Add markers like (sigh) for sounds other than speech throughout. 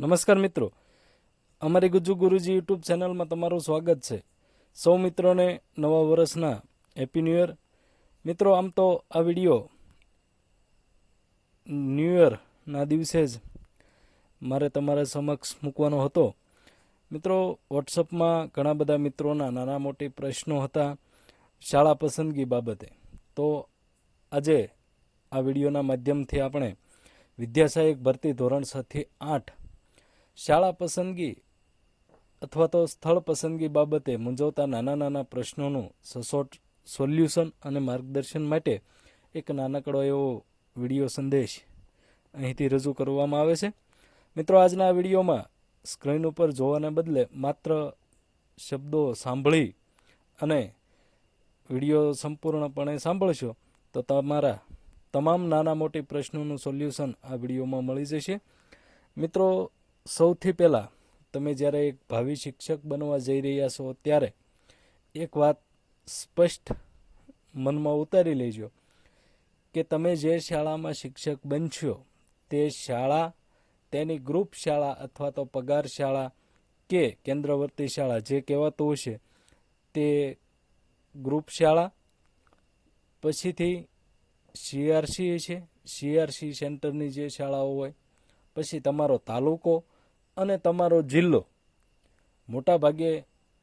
નમસ્કાર મિત્રો. અમારી ગુજુ ગુરુજી યુટ્યુબ ચેનલમાં તમારું સ્વાગત છે. સૌ મિત્રોને નવા વર્ષના હેપી ન્યૂ યર મિત્રો, આમ તો આ વીડિયો ન્યૂ યરના દિવસે જ મારે તમારા સમક્ષ મૂકવાનો હતો. મિત્રો વોટ્સઅપમાં ઘણા બધા મિત્રોના નાના મોટી પ્રશ્નો હતા શાળા પસંદગી બાબતે. તો આજે આ વિડીયોના માધ્યમથી આપણે વિદ્યાસહાયક ભરતી ધોરણ છ આઠ શાળા પસંદગી અથવા તો સ્થળ પસંદગી બાબતે મૂંઝવતા નાના નાના પ્રશ્નોનું સસોટ સોલ્યુશન અને માર્ગદર્શન માટે એક નાનકડો એવો વીડિયો સંદેશ અહીંથી રજૂ કરવામાં આવે છે. મિત્રો, આજના આ વિડીયોમાં સ્ક્રીન ઉપર જોવાને બદલે માત્ર શબ્દો સાંભળી અને વીડિયો સંપૂર્ણપણે સાંભળશો તો તમારા તમામ નાના મોટી પ્રશ્નોનું સોલ્યુશન આ વિડીયોમાં મળી જશે. મિત્રો સૌથી પહેલાં તમે જ્યારે એક ભાવિ શિક્ષક બનવા જઈ રહ્યા છો ત્યારે એક વાત સ્પષ્ટ મનમાં ઉતારી લેજો કે તમે જે શાળામાં શિક્ષક બનશો તે શાળા, તેની ગ્રુપ શાળા અથવા તો પગાર શાળા કે કેન્દ્રવર્તી શાળા જે કહેવાતું હશે, તે ગ્રુપ શાળા, પછીથી સીઆરસી છે સીઆરસી સેન્ટરની જે શાળાઓ હોય, પછી તમારો તાલુકો અને તમારો જિલ્લો. મોટા ભાગે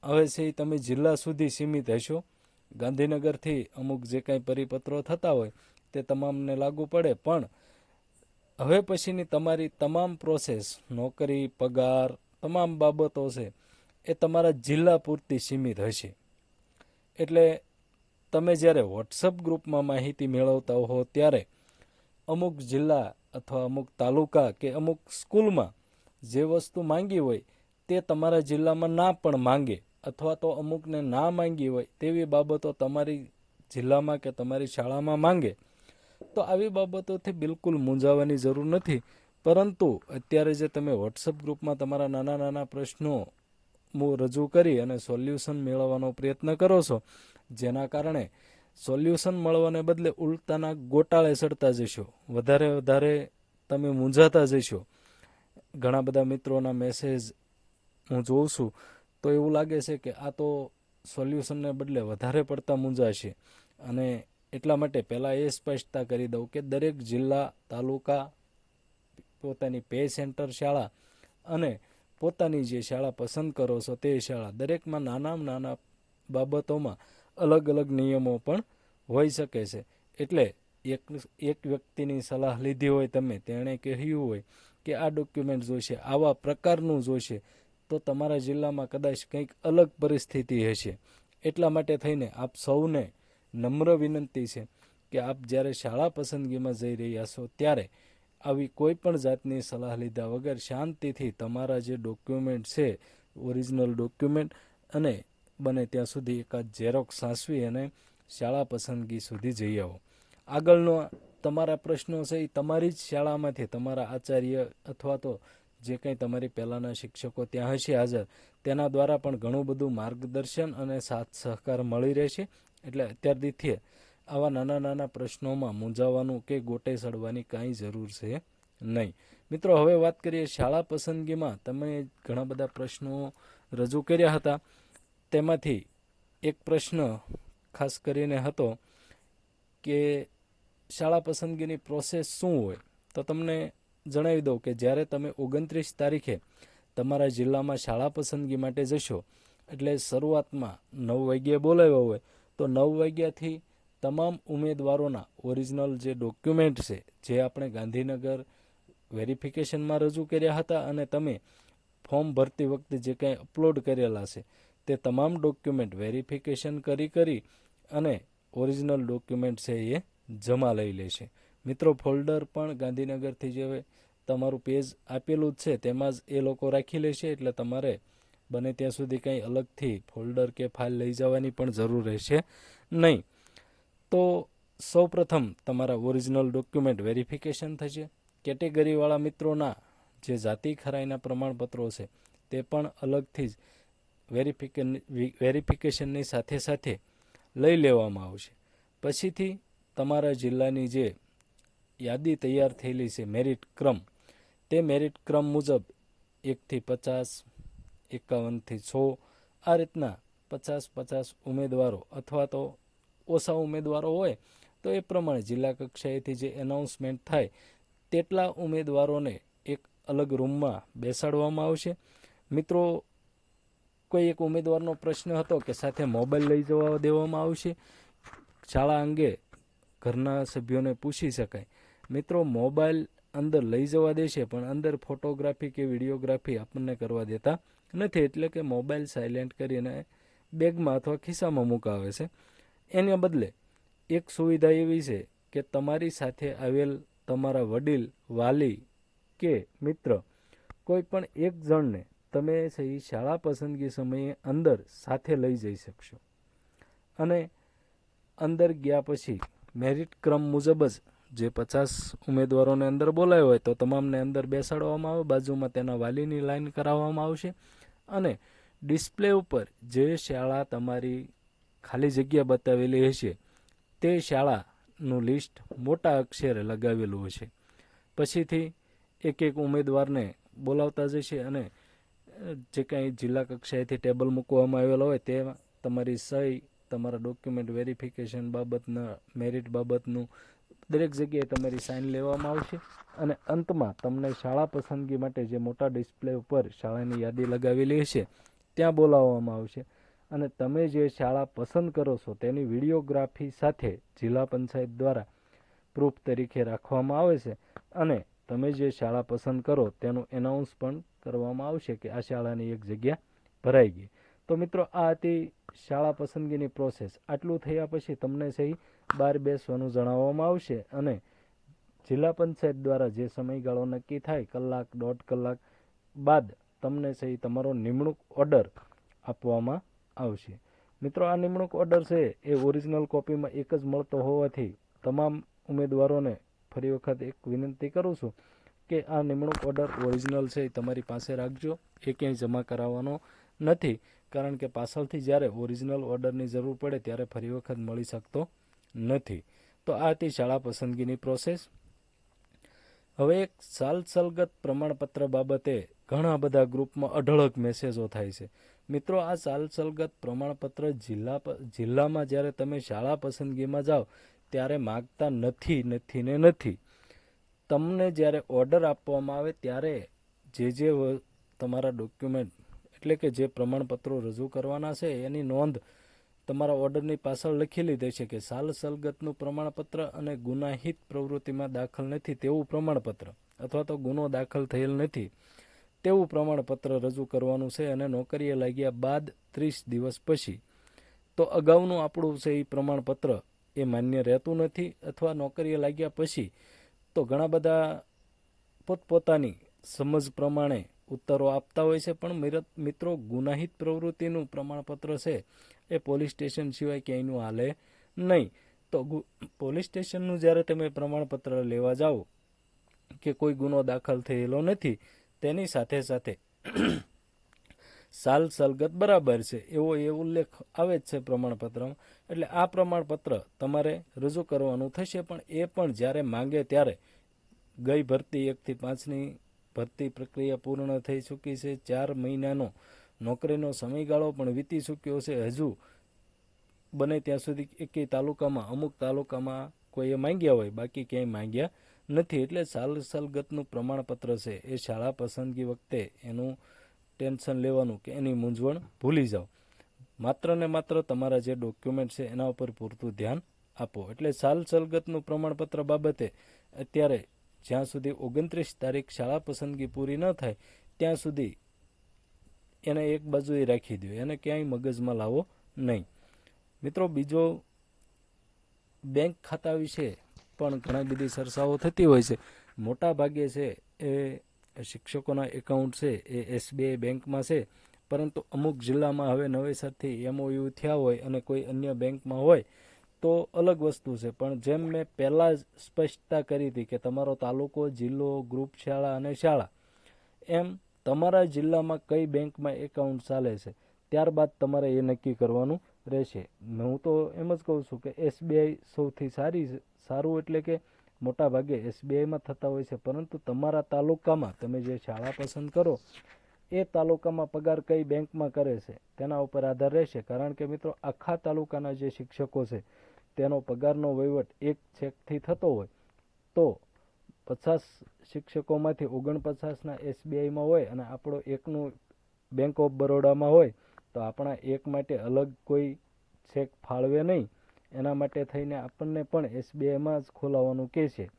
હવે છે તમે જિલ્લા સુધી સીમિત હશો. ગાંધીનગરથી અમુક જે કાંઈ પરિપત્રો થતા હોય તે તમામને લાગુ પડે. પણ હવે પછીની તમારી તમામ પ્રોસેસ નોકરી, પગાર, તમામ બાબતો છે એ તમારા જિલ્લા પૂરતી સીમિત હશે. એટલે તમે જ્યારે વોટ્સઅપ ગ્રુપમાં માહિતી મેળવતા હો ત્યારે અમુક જિલ્લા અથવા અમુક તાલુકા કે અમુક સ્કૂલમાં જે વસ્તુ માંગી હોય તે તમારા જિલ્લામાં ના પણ માંગે અથવા તો અમુકને ના માંગી હોય તેવી બાબતો તમારી જિલ્લામાં કે તમારી શાળામાં માંગે, તો આવી બાબતોથી બિલકુલ મૂંઝાવાની જરૂર નથી. પરંતુ અત્યારે જે તમે વોટ્સઅપ ગ્રુપમાં તમારા નાના નાના પ્રશ્નો રજૂ કરી અને સોલ્યુશન મેળવવાનો પ્રયત્ન કરો છો, જેના કારણે સોલ્યુશન મળવાને બદલે ઉલટાના ગોટાળે ચડતા જશો. વધારે વધારે તમે મૂંઝાતા જશો. ઘણા બધા મિત્રોના મેસેજ હું જોઉં છું, તો એવું લાગે છે કે આ તો સોલ્યુશનને બદલે વધારે પડતા મૂંઝાશે. અને એટલા માટે પહેલાં એ સ્પષ્ટતા કરી દઉં કે દરેક જિલ્લા, તાલુકા, પોતાની પે સેન્ટર શાળા અને પોતાની જે શાળા પસંદ કરો છો તે શાળા દરેકમાં નાના નાના બાબતોમાં અલગ અલગ નિયમો પણ હોઈ શકે છે. એટલે એક એક વ્યક્તિની સલાહ લીધી હોય તમે, તેણે કહ્યું હોય કે આ ડોક્યુમેન્ટ જોઈશે આવા પ્રકારનું જોઈશે તો તમારા જિલ્લામાં કદાચ કંઈક અલગ પરિસ્થિતિ હશે. એટલા માટે થઈને આપ સૌને નમ્ર વિનંતી છે કે આપ જ્યારે શાળા પસંદગીમાં જઈ રહ્યા છો, ત્યારે આવી કોઈ પણ જાતની સલાહ લીધા વગર શાંતિથી તમારા જે ડોક્યુમેન્ટ છે ઓરિજિનલ ડોક્યુમેન્ટ અને બને ત્યાં સુધી એકાદ ઝેરોક્ષ સાસવી અને શાળા પસંદગી સુધી જઈ આવો. આગળનો તમારા પ્રશ્નો છે એ તમારી જ શાળામાંથી, તમારા આચાર્ય અથવા તો જે કંઈ તમારી પહેલાંના શિક્ષકો ત્યાં હશે હાજર, તેના દ્વારા પણ ઘણું બધું માર્ગદર્શન અને સાથ સહકાર મળી રહેશે. એટલે અત્યારથી આવા નાના નાના પ્રશ્નોમાં મૂંઝાવાનું કે ગોટે સડવાની કાંઈ જરૂર છે નહીં. મિત્રો, હવે વાત કરીએ શાળા પસંદગીમાં. તમે ઘણા બધા પ્રશ્નો રજૂ કર્યા હતા. તેમાંથી એક પ્રશ્ન ખાસ કરીને હતો કે શાળા પસંદગીની પ્રોસેસ શું હોય, તો તમને જણાવી દઉં કે જ્યારે તમે ઓગણત્રીસ તારીખે તમારા જિલ્લામાં શાળા પસંદગી માટે જશો, એટલે શરૂઆતમાં નવ વાગ્યે બોલાવ્યા હોય, તો નવ વાગ્યાથી તમામ ઉમેદવારોના ઓરિજિનલ જે ડોક્યુમેન્ટ છે, જે આપણે ગાંધીનગર વેરિફિકેશનમાં રજૂ કર્યા હતા અને તમે ફોર્મ ભરતી વખતે જે કંઈ અપલોડ કરેલા છે, તે તમામ ડોક્યુમેન્ટ વેરિફિકેશન કરી કરી અને ઓરિજિનલ ડોક્યુમેન્ટ છે એ જમા લઈ લેશે મિત્રો ફોલ્ડર પણ ગાંધીનગરથી જે તમારું પેજ આપેલું જ છે, તેમાં જ એ લોકો રાખી લેશે એટલે તમારે બને ત્યાં સુધી કંઈ અલગથી ફોલ્ડર કે ફાઇલ લઈ જવાની પણ જરૂર રહેશે નહીં. તો સૌપ્રથમ તમારા ઓરિજિનલ ડોક્યુમેન્ટ વેરિફિકેશન થશે. કેટેગરીવાળા મિત્રોના જે જાતિ ખરાઈના પ્રમાણપત્રો છે, તે પણ અલગથી જ વેરિફિકે વેરિફિકેશનની સાથે સાથે લઈ લેવામાં આવશે. પછીથી તમારા જિલ્લાની જે યાદી તૈયાર થયેલી છે મેરિટ ક્રમ, તે મેરિટ ક્રમ મુજબ એકથી પચાસ, એકાવનથી સો, આ રીતના પચાસ પચાસ ઉમેદવારો અથવા તો ઓછા ઉમેદવારો હોય, તો એ પ્રમાણે જિલ્લા કક્ષાએથી જે એનાઉન્સમેન્ટ થાય, તેટલા ઉમેદવારોને એક અલગ રૂમમાં બેસાડવામાં આવશે. મિત્રો, કોઈ એક ઉમેદવારનો પ્રશ્ન હતો કે સાથે મોબાઈલ લઈ જવા દેવામાં આવશે? શાળા અંગે ઘરના સભ્યોને પૂછી શકાય. મિત્રો, મોબાઈલ અંદર લઈ જવા દેશે પણ અંદર ફોટોગ્રાફી કે વિડીયોગ્રાફી આપણને કરવા દેતા નથી, એટલે કે મોબાઈલ સાયલેન્ટ કરીને બેગમાં અથવા ખિસ્સામાં મુકાવે છે. એને બદલે, એક સુવિધા એવી છે કે તમારી સાથે આવેલ તમારા વડીલ, વાલી કે મિત્ર, કોઈ પણ એક જણને તમે સહી શાળા પસંદગી સમયે અંદર સાથે લઈ જઈ શકશો. અને અંદર ગયા પછી મેરિટ ક્રમ મુજબ જ જે પચાસ ઉમેદવારોને અંદર બોલાયો હોય તો તમામને અંદર બેસાડવામાં આવે, બાજુમાં તેના વાલીની લાઈન કરાવવામાં આવશે અને ડિસ્પ્લે ઉપર જે શાળા તમારી ખાલી જગ્યા બતાવેલી હશે, તે શાળાનું લિસ્ટ મોટા અક્ષરે લગાવેલું હશે. પછીથી એક એક ઉમેદવારને બોલાવતા જશે અને જે કાંઈ જિલ્લા કક્ષાએથી ટેબલ મૂકવામાં આવેલા હોય તે તમારી સહી તમારા ડોક્યુમેન્ટ વેરિફિકેશન બાબતના મેરિટ બાબતનું, દરેક જગ્યાએ તમારી સાઇન લેવામાં આવશે અને અંતમાં તમને શાળા પસંદગી માટે જે મોટા ડિસ્પ્લે ઉપર શાળાની યાદી લગાવેલી હશે, ત્યાં બોલાવવામાં આવશે. અને તમે જે શાળા પસંદ કરો છો, તેની વિડીયોગ્રાફી સાથે જિલ્લા પંચાયત દ્વારા પ્રૂફ તરીકે રાખવામાં આવે છે. અને તમે જે શાળા પસંદ કરો, તેનું એનાઉન્સ પણ કરવામાં આવશે કે આ શાળાની એક જગ્યા ભરાઈ ગઈ. તો મિત્રો, આ હતી શાળા પસંદગીની પ્રોસેસ. આટલું થયા પછી તમને સહી બહાર બેસવાનું જણાવવામાં આવશે અને જિલ્લા પંચાયત દ્વારા જે સમયગાળો નક્કી થાય, કલાક દોઢ કલાક બાદ તમને સહી તમારો નિમણૂક ઓર્ડર આપવામાં આવશે. મિત્રો, આ નિમણૂક ઓર્ડર છે એ ઓરિજિનલ કોપીમાં એક જ મળતો હોવાથી તમામ ઉમેદવારોને ફરી વખત એક વિનંતી કરું છું કે આ નિમણૂક ઓર્ડર ઓરિજિનલ છે એ તમારી પાસે રાખજો. એ ક્યાંય જમા કરાવવાનો નથી. કારણ કે પાછળથી જ્યારે ઓરિજિનલ ઓર્ડરની જરૂર પડે ત્યારે ફરી વખત મળી શકતો નથી. તો આ હતી શાળા પસંદગીની પ્રોસેસ. હવે એક સાલસલગત પ્રમાણપત્ર બાબતે ઘણા બધા ગ્રુપમાં અઢળક મેસેજો થાય છે. મિત્રો, આ સાલસલગત પ્રમાણપત્ર જિલ્લા જિલ્લામાં જ્યારે તમે શાળા પસંદગીમાં જાઓ, ત્યારે માગતા નથી નથી ને નથી. તમને જ્યારે ઓર્ડર આપવામાં આવે, ત્યારે જે જે તમારા ડોક્યુમેન્ટ એટલે કે જે પ્રમાણપત્રો રજૂ કરવાના છે, એની નોંધ તમારા ઓર્ડરની પાછળ લખી લીધે છે કે સાલ સલગતનું પ્રમાણપત્ર અને ગુનાહિત પ્રવૃત્તિમાં દાખલ નથી તેવું પ્રમાણપત્ર, અથવા તો ગુનો દાખલ થયેલ નથી તેવું પ્રમાણપત્ર રજૂ કરવાનું છે અને નોકરીએ લાગ્યા બાદ ત્રીસ દિવસ પછી. તો અગાઉનું આપણું છે એ પ્રમાણપત્ર, એ માન્ય રહેતું નથી અથવા નોકરીએ લાગ્યા પછી તો ઘણા બધા પોતપોતાની સમજ પ્રમાણે ઉત્તરો આપતા હોય છે, પણ મિત્રો, ગુનાહિત પ્રવૃત્તિનું પ્રમાણપત્ર છે એ પોલીસ સ્ટેશન સિવાય ક્યાંયનું હાલે નહીં. તો પોલીસ સ્ટેશનનું જ્યારે તમે પ્રમાણપત્ર લેવા જાઓ કે કોઈ ગુનો દાખલ થયેલો નથી, તેની સાથે સાથે (clears throat) સાલ સલગત બરાબર છે, એવો એ ઉલ્લેખ આવે જ છે પ્રમાણપત્રમાં. એટલે આ પ્રમાણપત્ર તમારે રજૂ કરવાનું થશે, પણ એ પણ જ્યારે માંગે ત્યારે ગઈ ભરતી એકથી પાંચની ભરતી પ્રક્રિયા પૂર્ણ થઈ ચૂકી છે. ચાર મહિનાનો નોકરીનો સમયગાળો પણ વીતી ચૂક્યો છે. હજુ બને ત્યાં સુધી એકેય તાલુકામાં, અમુક તાલુકામાં કોઈએ માંગ્યા હોય, બાકી ક્યાંય માંગ્યા નથી. એટલે સાલસલગતનું પ્રમાણપત્ર છે. એ શાળા પસંદગી વખતે એનું ટેન્શન લેવાનું કે એની મૂંઝવણ ભૂલી જાઓ. માત્ર ને માત્ર તમારા જે ડોક્યુમેન્ટ છે એના ઉપર પૂરતું ધ્યાન આપો. એટલે સાલ સલગતનું પ્રમાણપત્ર બાબતે અત્યારે જ્યાં સુધી ઓગણત્રીસ તારીખ શાળા પસંદગી પૂરી ન થાય, ત્યાં સુધી એને એક બાજુએ રાખી દો એને ક્યાંય મગજમાં લાવો નહીં. મિત્રો, બીજો બેંક ખાતા વિશે પણ ઘણી બધી ચર્ચાઓ થતી હોય છે. મોટા ભાગે છે એ શિક્ષકોના એકાઉન્ટ છે, એ એસબીઆઈ બેંકમાં છે. પરંતુ અમુક જિલ્લામાં હવે નવેસરથી એમઓયુ થયા હોય અને કોઈ અન્ય બેંકમાં હોય તો અલગ વસ્તુ છે. પણ જેમ મેં પહેલાં જ સ્પષ્ટતા કરી હતી કે તમારો તાલુકો, જિલ્લો, ગ્રુપ, શાળા અને શાળા, એમ તમારા જિલ્લામાં કઈ બેંકમાં એકાઉન્ટ ચાલે છે, ત્યારબાદ તમારે એ નક્કી કરવાનું રહેશે. હું તો એમ જ કહું છું કે એસબીઆઈ સૌથી સારી સારું એટલે કે મોટા ભાગે એસબીઆઈમાં થતા હોય છે. પરંતુ તમારા તાલુકામાં તમે જે શાળા પસંદ કરો એ તાલુકામાં પગાર કઈ બેંકમાં કરે છે, તેના ઉપર આધાર રહેશે. કારણ કે મિત્રો, આખા તાલુકાના જે શિક્ષકો છે, તેનો પગારનો વહીવટ એક ચેકથી થતો હોય, તો પચાસ શિક્ષકોમાંથી ઓગણપચાસના એસબીઆઈમાં હોય અને આપણો એકનું બેંક ઓફ બરોડામાં હોય, તો આપણા એક માટે અલગ કોઈ ચેક ફાળવે નહીં. એના માટે થઈને આપણને પણ એસબીઆઈમાં જ ખોલાવવાનું કહે છે.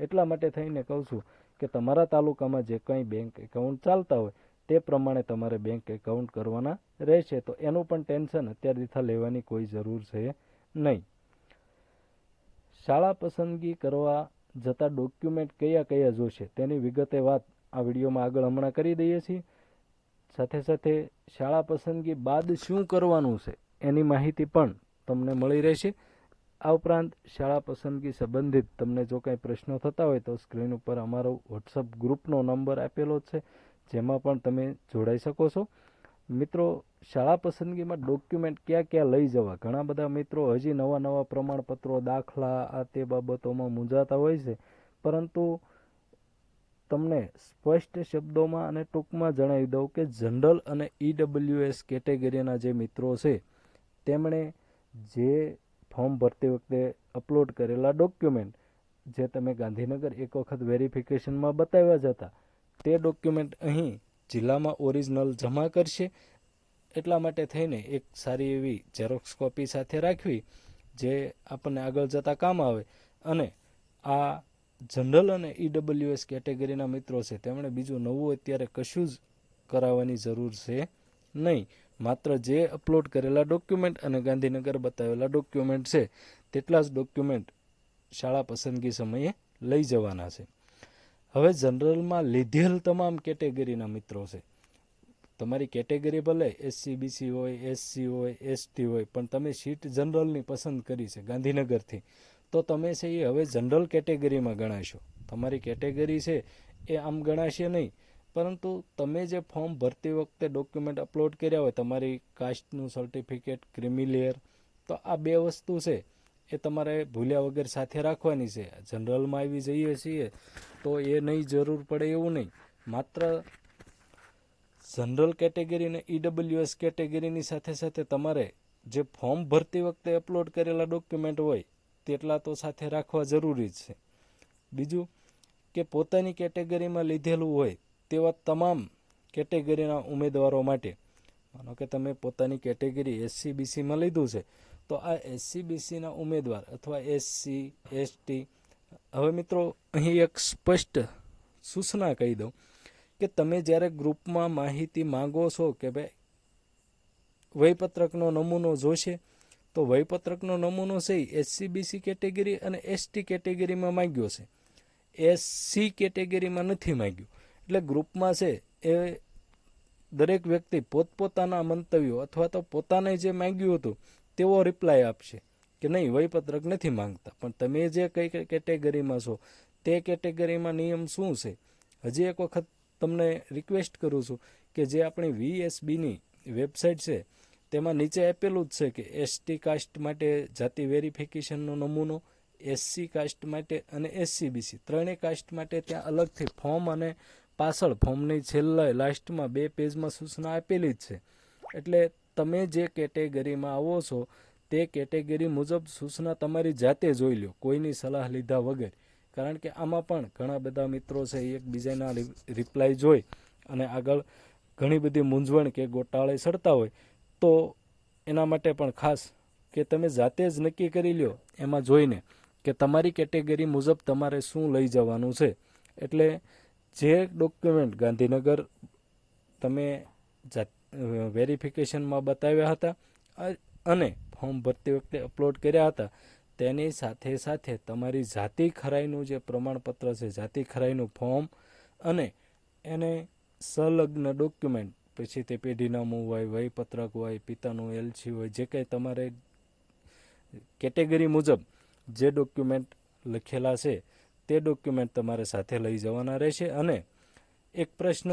એટલા માટે થઈને કહું છું કે તમારા તાલુકામાં જે કંઈ બેંક એકાઉન્ટ ચાલતા હોય તે પ્રમાણે તમારે બેંક એકાઉન્ટ કરવાના રહેશે. તો એનું પણ ટેન્શન અત્યારથી લેવાની કોઈ જરૂર છે નહીં. શાળા પસંદગી કરવા જતા ડોક્યુમેન્ટ કયા કયા જોશે તેની વિગતે વાત આ વિડીયોમાં આગળ હમણાં કરી દઈએ છીએ. સાથે સાથે શાળા પસંદગી બાદ શું કરવાનું છે એની માહિતી પણ તમને મળી રહેશે. આ ઉપરાંત શાળા પસંદગી સંબંધિત તમને જો કાંઈ પ્રશ્નો થતા હોય તો સ્ક્રીન ઉપર અમારો વોટ્સઅપ ગ્રુપનો નંબર આપેલો છે. જેમાં પણ તમે જોડાઈ શકો છો. મિત્રો, શાળા પસંદગીમાં ડોક્યુમેન્ટ ક્યાં ક્યાં લઈ જવા? ઘણા બધા મિત્રો હજી નવા નવા પ્રમાણપત્રો, દાખલા, આ તે બાબતોમાં મૂંઝાતા હોય છે. પરંતુ તમને સ્પષ્ટ શબ્દોમાં અને ટૂંકમાં જણાવી દઉં કે જનરલ અને ઈડબ્લ્યુએસ કેટેગરીના જે મિત્રો છે, તેમણે જે ફોર્મ ભરતી વખતે અપલોડ કરેલા ડોક્યુમેન્ટ જે તમે ગાંધીનગર એક વખત વેરિફિકેશનમાં બતાવ્યા જ હતા તે ડોક્યુમેન્ટ અહીં જિલ્લામાં ઓરિજિનલ જમા કરશે. એટલા માટે થઈને એક સારી એવી ઝેરોક્સ કોપી સાથે રાખવી, જે આપણને આગળ જતાં કામ આવે. અને આ જનરલ અને ઈડબલ્યુએસ કેટેગરીના મિત્રો છે, તેમણે બીજું નવું અત્યારે કશું જ કરાવવાની જરૂર છે નહીં. માત્ર જે અપલોડ કરેલા ડોક્યુમેન્ટ અને ગાંધીનગર બતાવેલા ડોક્યુમેન્ટ છે, તેટલા જ ડોક્યુમેન્ટ શાળા પસંદગી સમયે લઈ જવાના છે. હવે જનરલમાં લીધેલ તમામ કેટેગરીના મિત્રો છે. તમારી કેટેગરી ભલે એસસી બીસી હોય એસસી હોય એસટી હોય, પણ તમે સીટ જનરલની પસંદ કરી છે ગાંધીનગરથી, તો તમે છે એ હવે જનરલ કેટેગરીમાં ગણાશો. તમારી કેટેગરી છે એ આમ ગણાશે નહીં, પરંતુ તમે જે ફોર્મ ભરતી વખતે ડોક્યુમેન્ટ અપલોડ કર્યા હોય, તમારી કાસ્ટનું સર્ટિફિકેટ, ક્રિમિલિયર, તો આ બે વસ્તુ છે. એ તમારે ભૂલ્યા વગર સાથે રાખવાની છે. જનરલમાં આવી જઈએ છીએ તો એ નહીં જરૂર પડે એવું નહીં. માત્ર જનરલ કેટેગરી અને ઈડબ્લ્યુએસ કેટેગરીની સાથે સાથે તમારે જે ફોર્મ ભરતી વખતે અપલોડ કરેલા ડોક્યુમેન્ટ હોય તેટલા તો સાથે રાખવા જરૂરી છે. બીજું કે પોતાની કેટેગરીમાં લીધેલું હોય તેવા તમામ કેટેગરીના ઉમેદવારો માટે. માનો કે તમે પોતાની કેટેગરી એસસી બીસીમાં લીધું છે તો આ એસસીબીસીના ઉમેદવાર અથવા એસસી એસટી હવે મિત્રો, અહીં એક સ્પષ્ટ સૂચના કહી દઉં કે તમે જ્યારે ગ્રુપમાં માહિતી માંગો છો કે ભાઈ વયપત્રકનો નમૂનો જોશે, તો વયપત્રકનો નમૂનો છે એસસીબીસી કેટેગરી અને એસટી કેટેગરીમાં માંગ્યો છે. એસસી કેટેગરીમાં નથી માંગ્યું. એટલે ગ્રુપમાં છે એ દરેક વ્યક્તિ પોતપોતાના મંતવ્યો અથવા તો પોતાને જે માંગ્યું હતું તેવો રિપ્લાય આપશે કે નહીં, વયપત્રક નથી માંગતા. પણ તમે જે કઈ કેટેગરીમાં છો, તે કેટેગરીમાં નિયમ શું છે? હજી એક વખત તમને રિક્વેસ્ટ કરું છું કે જે આપણી વીએસબીની વેબસાઇટ છે, તેમાં નીચે આપેલું જ છે કે એસટી કાસ્ટ માટે જાતિ વેરિફિકેશનનો નમૂનો એસસી કાસ્ટ માટે અને એસસીબીસી ત્રણેય કાસ્ટ માટે ત્યાં અલગથી ફોર્મ અને પાછળ ફોર્મની છેલ્લા લાસ્ટમાં બે પેજમાં સૂચના આપેલી જ છે. એટલે તમે જે કેટેગરીમાં આવો છો, તે કેટેગરી મુજબ સૂચના તમારી જાતે જોઈ લો કોઈની સલાહ લીધા વગર. કારણ કે આમાં પણ ઘણા બધા મિત્રો છે એકબીજાના રિપ્લાય જોઈ અને આગળ ઘણી બધી મૂંઝવણ કે ગોટાળે સડતા હોય. તો એના માટે પણ ખાસ કે તમે જાતે જ નક્કી કરી લ્યો એમાં જોઈને કે તમારી કેટેગરી મુજબ તમારે શું લઈ જવાનું છે. એટલે જે ડોક્યુમેન્ટ ગાંધીનગર તમે વેરિફિકેશનમાં બતાવ્યા હતા. અને ફોર્મ ભરતી વખતે અપલોડ કર્યા હતા. તેની સાથે સાથે તમારી જાતિ ખરાઈનું જે પ્રમાણપત્ર છે, જાતિ ખરાઈનું ફોર્મ અને એને સંલગ્ન ડોક્યુમેન્ટ પછી તે પેઢીનામું હોય, વયપત્રક હોય, પિતાનું એલસી હોય, જે કંઈ તમારે કેટેગરી મુજબ જે ડોક્યુમેન્ટ લખેલા છે, તે ડોક્યુમેન્ટ તમારે સાથે લઈ જવાના રહેશે. અને એક પ્રશ્ન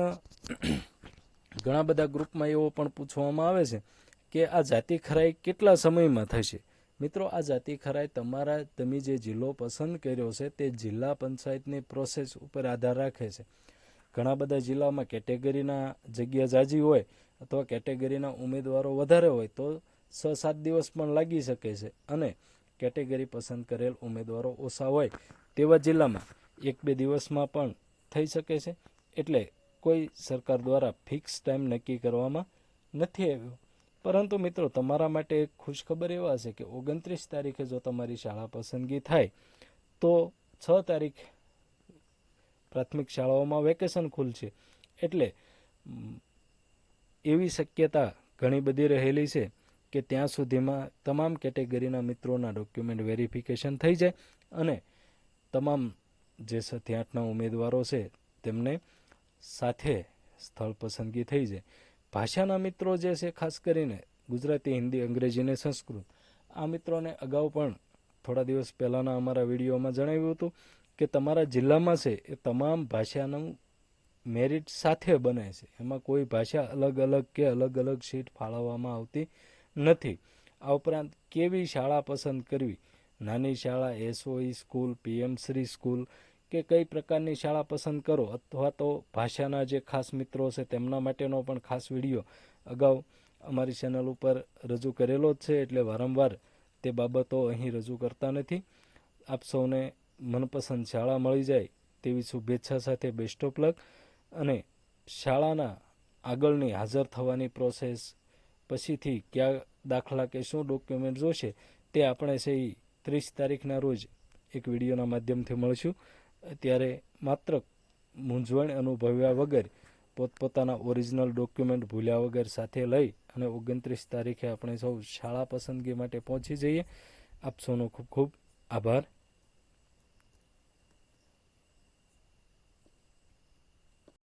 ઘણા બધા ગ્રુપમાં એવો પણ પૂછવામાં આવે છે કે આ જાતિ ખરાઈ કેટલા સમયમાં થશે મિત્રો, આ જાતિ ખરાઈ તમારા, તમે જે જિલ્લો પસંદ કર્યો છે, તે જિલ્લા પંચાયતની પ્રોસેસ ઉપર આધાર રાખે છે. ઘણા બધા જિલ્લામાં કેટેગરીના જગ્યા જાજી હોય અથવા કેટેગરીના ઉમેદવારો વધારે હોય તો છ સાત દિવસ પણ લાગી શકે છે અને કેટેગરી પસંદ કરેલ ઉમેદવારો ઓછા હોય તેવા જિલ્લામાં એક બે દિવસમાં પણ થઈ શકે છે. એટલે કોઈ સરકાર દ્વારા ફિક્સ ટાઈમ નક્કી કરવામાં નથી આવ્યો. પરંતુ મિત્રો, તમારા માટે એક ખુશખબર એવા છે કે ઓગણત્રીસ તારીખે જો તમારી શાળા પસંદગી થાય, તો છ તારીખ પ્રાથમિક શાળાઓમાં વેકેશન ખુલશે. એટલે એવી શક્યતા ઘણી બધી રહેલી છે કે ત્યાં સુધીમાં તમામ કેટેગરીના મિત્રોના ડોક્યુમેન્ટ વેરિફિકેશન થઈ જાય અને તમામ જે સથી આઠના ઉમેદવારો છે તેમને સાથે સ્થળ પસંદગી થઈ જાય ભાષાના મિત્રો જે છે, ખાસ કરીને ગુજરાતી, હિન્દી, અંગ્રેજી અને સંસ્કૃત, આ મિત્રોને અગાઉ પણ થોડા દિવસ પહેલાંના અમારા વિડીયોમાં જણાવ્યું હતું કે તમારા જિલ્લામાં છે એ તમામ ભાષાનું મેરિટ સાથે બને છે. એમાં કોઈ ભાષા અલગ અલગ કે અલગ અલગ સીટ ફાળવવામાં આવતી નથી. આ ઉપરાંત કેવી શાળા પસંદ કરવી? નાની શાળા, એસઓઈ સ્કૂલ પીએમશ્રી સ્કૂલ કે કઈ પ્રકારની શાળા પસંદ કરો અથવા તો ભાષાના જે ખાસ મિત્રો છે તેમના માટેનો પણ ખાસ વીડિયો અગાઉ અમારી ચેનલ ઉપર રજૂ કરેલો જ છે એટલે વારંવાર તે બાબતો અહીં રજૂ કરતા નથી. આપ સૌને મનપસંદ શાળા મળી જાય તેવી શુભેચ્છા સાથે બેસ્ટ ઓફ લક અને શાળાના આગળની હાજર થવાની પ્રોસેસ પછીથી ક્યાં દાખલા કે શું ડોક્યુમેન્ટ જોશે તે આપણે છે ત્રીસ તારીખના રોજ એક વિડીયોના માધ્યમથી મળશું. ત્યારે માત્ર મૂંઝવણ અનુભવ્યા વગર પોતપોતાના ઓરિજિનલ ડોક્યુમેન્ટ ભૂલ્યા વગર સાથે લઈ અને ઓગણત્રીસ તારીખે આપણે સૌ શાળા પસંદગી માટે પહોંચી જઈએ. આપ સૌનો ખૂબ ખૂબ આભાર.